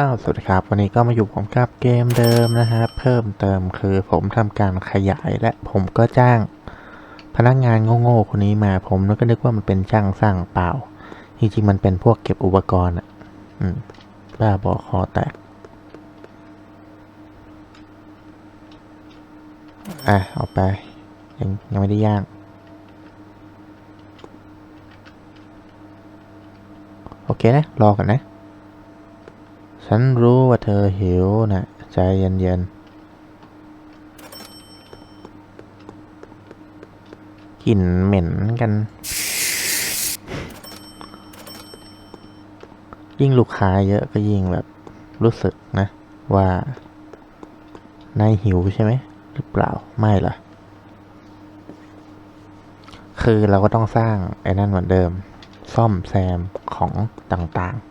อ้าวสวัสดีครับ วันนี้ก็มาอยู่ผมกับเกมเดิมนะฮะเพิ่มเติมคือผมทำการขยายและผมก็จ้าง พนักงานโง่ๆคนนี้มาผมก็นึกว่ามันเป็นช่างสร้างเปล่าจริงๆมันเป็นพวกเก็บอุปกรณ์อะบ้าบอคอแตกอะเอาไปยังยังไม่ได้ย่างโอเคนะ รอกันนะ ฉันรู้ว่าเธอหิวนะใจเย็นๆกลิ่นเหม็นกัน ยิ่งลูกค้าเยอะก็ยิ่งแบบรู้สึกนะ ว่านายหิวใช่ไหมหรือเปล่าไม่ล่ะคือเราก็ต้องสร้างไอ้นั่นเหมือนเดิม ซ่อมแซมของต่างๆ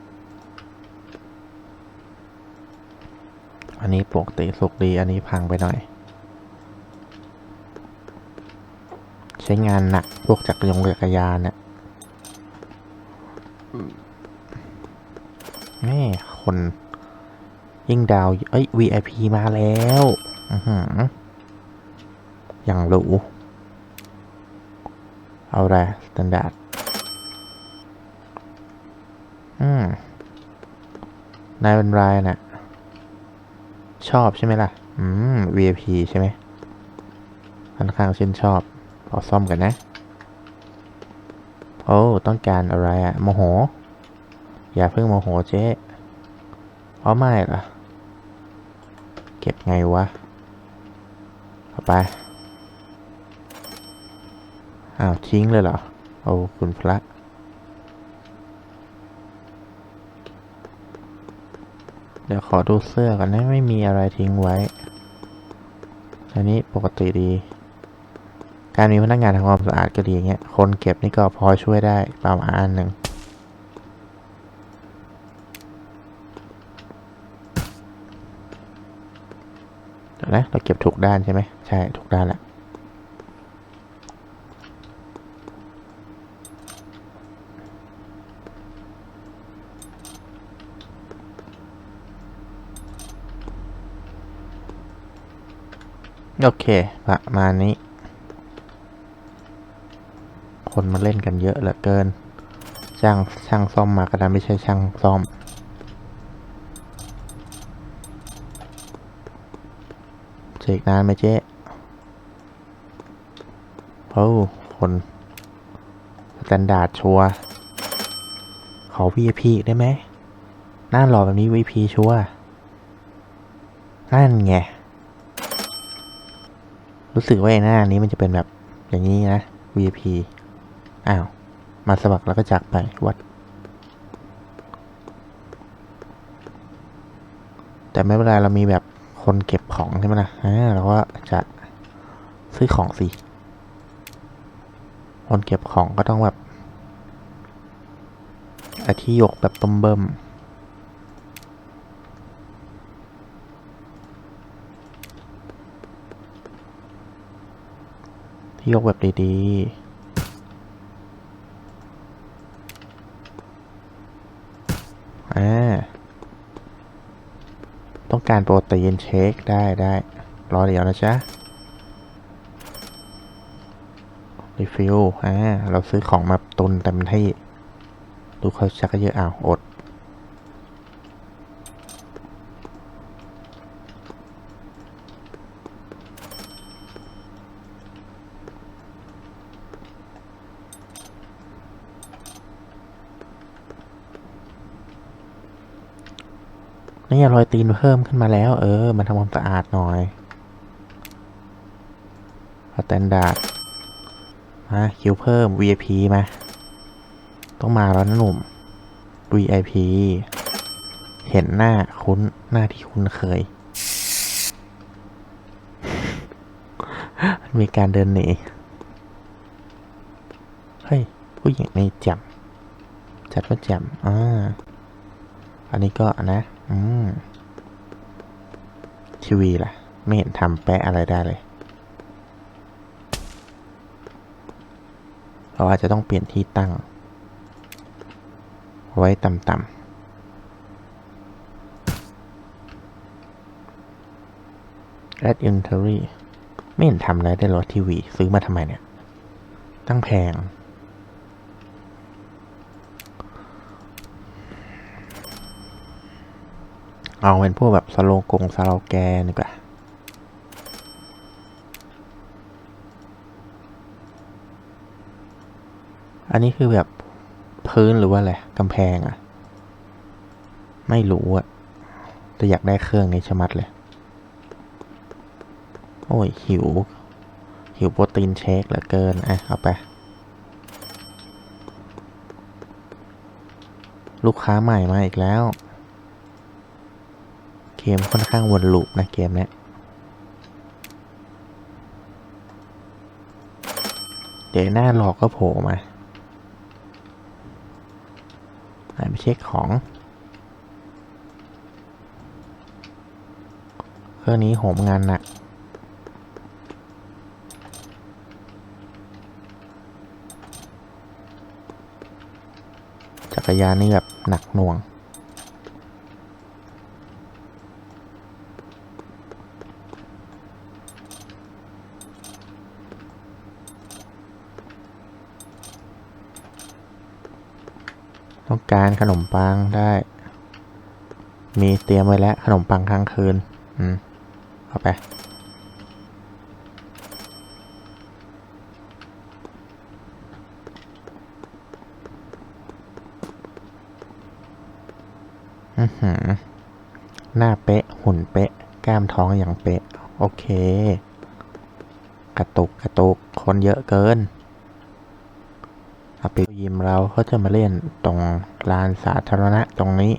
อันนี้ปกติสุกดี อันนี้พังไปหน่อย ใช้งานหนัก พวกจักรยงจักยานเนี่ยแม่คน ยิ่งดาว เอ้ย VIP มาแล้ว อือหืออย่างหรูเอาละสแตนดาร์ดอืมนายเป็นไรน่ะ ชอบใช่ไหมล่ะ อืม VIP ใช่ไหมค่อนข้างชื่นชอบเอาซ่อมกันนะ โอ้ ต้องการอะไรอะโมโห อย่าเพิ่งโมโหเจ๊เพราะไม่ล่ะ เก็บไงวะเอาไป อ้าว ทิ้งเลยเหรอ โอ้ คุณพระ เดี๋ยวขอดูเสื้อกันนะไม่มีอะไรทิ้งไว้ อันนี้ปกติดี การมีพนักงานทำความสะอาดก็ดีอย่างเงี้ย คนเก็บนี่ก็พอช่วยได้ประมาณหนึ่งเดี๋ยวนะเราเก็บถูกด้านใช่ไหมใช่ถูกด้านแหละ โอเค ประมาณนี้ คนมาเล่นกันเยอะเหลือเกิน ช่างช่างซ่อมมาก็ดันไม่ใช่ช่างซ่อมเจกนานไหมเจ๊โอ้คนสแตนดาร์ดชัวขอ VIP อีได้ไหมหน้าหล่อแบบนี้ VIP ชัวนั่นไง รู้สึกว่าไอ้หน้านี้มันจะเป็นแบบอย่างนี้นะ VIP อ้าว มาสมัครแล้วก็จากไปวัด แต่ไม่เป็นไรเรามีแบบคนเก็บของใช่ไหมล่ะอ่าเราก็จะซื้อของสิ คนเก็บของก็ต้องแบบอาที่ยกแบบเบิ่มที่ ยกแบบดีๆอ่ต้องการโปรตีนเชคได้ได้รอเดี๋ยวนะจ๊ะรีฟิลอ่าเราซื้อของมาตุนเต็มที่ดูเขาชักเยอะอ้าวอด นี่รอยตีนเพิ่มขึ้นมาแล้ว เออ มันทำความสะอาดหน่อยสแตนดาร์ดมาคิวเพิ่ม VIP มา ต้องมาแล้วนะหนุ่ม VIP เห็นหน้าคุ้นหน้าที่คุ้นเคย มีการเดินหนี เฮ้ย ผู้หญิงในแจ่มจัดว่าแจ่มอ่าอันนี้ก็นะ ทีวีล่ะ ไม่เห็นทำแปะอะไรได้เลยเราอาจจะต้องเปลี่ยนที่ตั้ง ไว้ต่ำๆ add inventory ไม่เห็นทำอะไรได้หรอทีวี ซื้อมาทำไมเนี่ย ตั้งแพง เอาเป็นพวกแบบสโลกงสโลแกนดีกว่าอันนี้คือแบบพื้นหรือว่าอะไรกำแพงอะไม่รู้อะแต่อยากได้เครื่องนี้ชะมัดเลย โอ้ย หิว หิวโปรตีนเชคเหลือเกิน อะ เอาไป ลูกค้าใหม่มาอีกแล้ว มค่อนข้างวนลูปนะเกมเนี้ยเดี๋ยวหน้าหลอกก็โผล่มาไปเช็คของ เครื่องนี้โหมงานหนักจักรยานนี่แบบหนักหน่วง ต้องการขนมปังได้ มีเตรียมไว้แล้ว ขนมปังค้างคืน อืมเอาไปอือหือหน้าเป๊ะ หุ่นเป๊ะ กล้ามท้องอย่างเป๊ะ โอเค กระตุกกระตุก คนเยอะเกิน อาปิยิมเราเขาจะมาเล่นตรงลานสาธารณะตรงนี้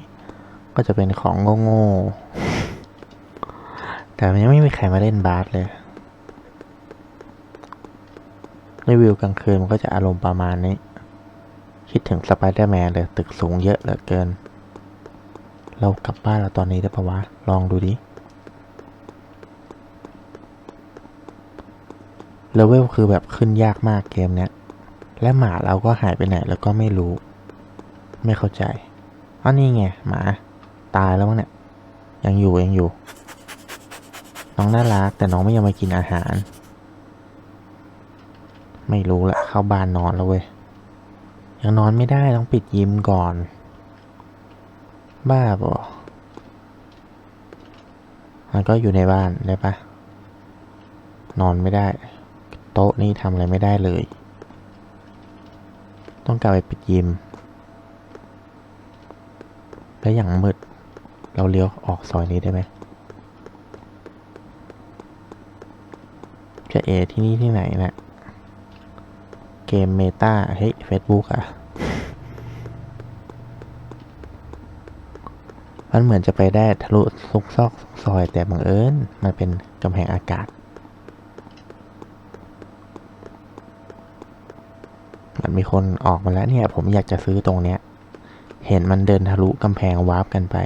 ก็จะเป็นของโง่ๆแต่ยังไม่มีใครมาเล่นบาสเลยรีวิวกลางคืนมันก็จะอารมณ์ประมาณนี้ คิดถึงสไปเดอร์แมนเลย ตึกสูงเยอะเหลือเกิน เรากลับบ้านเราตอนนี้ได้ปะวะ ลองดูดิเลเวลคือแบบขึ้นยากมากเกมเนี้ย และหมาเราก็หายไปไหนแล้วก็ไม่รู้ ไม่เข้าใจอ๋อนี่ไงหมาตายแล้วมั้งเนี่ยยังอยู่ยังอยู่ น้องน่ารักแต่น้องไม่ยอมมากินอาหาร ไม่รู้ละเข้าบ้านนอนแล้วเว้ยยังนอนไม่ได้ต้องปิดยิมก่อน บ้าบอมันก็อยู่ในบ้านได้ปะนอนไม่ได้ โต๊ะนี่ทำอะไรไม่ได้เลย ต้องกลับไปปิดยิม แล้วอย่างมืด เราเลี้ยวออกซอยนี้ได้ไหมจะเอที่นี่ที่ไหนเนะี่ยเกมเมตาเฮ้ยเฟซบุ๊กอะมันเหมือนจะไปได้ทะลุซุกซอกซอยแต่บังเอิญมันเป็นกำแพงอากาศ มีคนออกมาแล้วเนี่ย ผมอยากจะซื้อตรงเนี้ย เห็นมันเดินทะลุกำแพงวาร์ปกันไป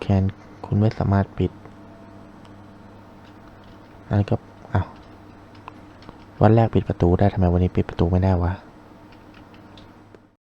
แคนคุณไม่สามารถปิดอันนี้ก็อ้าววันแรกปิดประตูได้ทำไมวันนี้ปิดประตูไม่ได้วะ